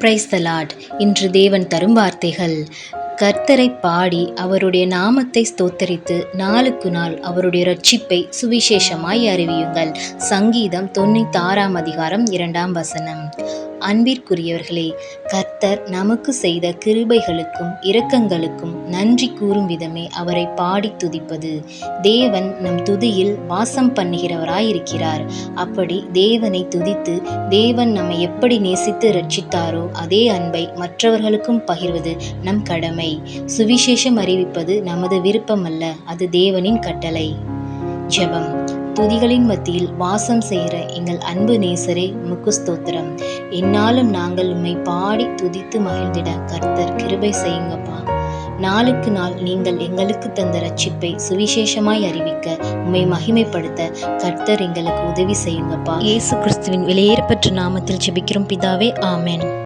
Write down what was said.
Praise the Lord இன்று தேவன் தரும் வார்த்தைகள். கர்த்தரை பாடி அவருடைய நாமத்தை ஸ்தோத்தரித்து நாளுக்கு நாள் அவருடைய ரட்சிப்பை சுவிசேஷமாய் அறிவியுங்கள். சங்கீதம் தொண்ணூத்தாறாம் அதிகாரம் இரண்டாம் வசனம். அன்பிற்குரியவர்களே கர்த்தர் நமக்கு செய்த கிருபைகளுக்கும் இரக்கங்களுக்கும் நன்றி கூறும் விதமே அவரை பாடி துதிப்பது. தேவன் நம் துதியில் வாசம் பண்ணுகிறவராயிருக்கிறார். அப்படி தேவனை துதித்து தேவன் நம்மை எப்படி நேசித்து ரட்சித்தாரோ அதே அன்பை மற்றவர்களுக்கும் பகிர்வது நம் கடமை. சுவிசேஷம் அறிவிப்பது நமது விருப்பமல்ல அது தேவனின் கட்டளை. ஜெபம். துதிகளின் மத்தியில் வாசம் செய்கிற எங்கள் அன்பு நேசரே முக்குஸ்தோத்திரம். ஸ்தோத்திரம் என்னாலும் நாங்கள் உம்மை பாடி துதித்து மகிழ்ந்திட கர்த்தர் கிருபை செய்யுங்கப்பா. நாளுக்கு நாள் நீங்கள் எங்களுக்கு தந்த ரட்சிப்பை சுவிசேஷமாய் அறிவிக்க உம்மை மகிமைப்படுத்த கர்த்தர் எங்களுக்கு உதவி செய்யுங்கப்பா. இயேசு கிறிஸ்துவின் விலையேற்பற்ற நாமத்தில் ஜெபிக்கிறோம் பிதாவே ஆமேன்.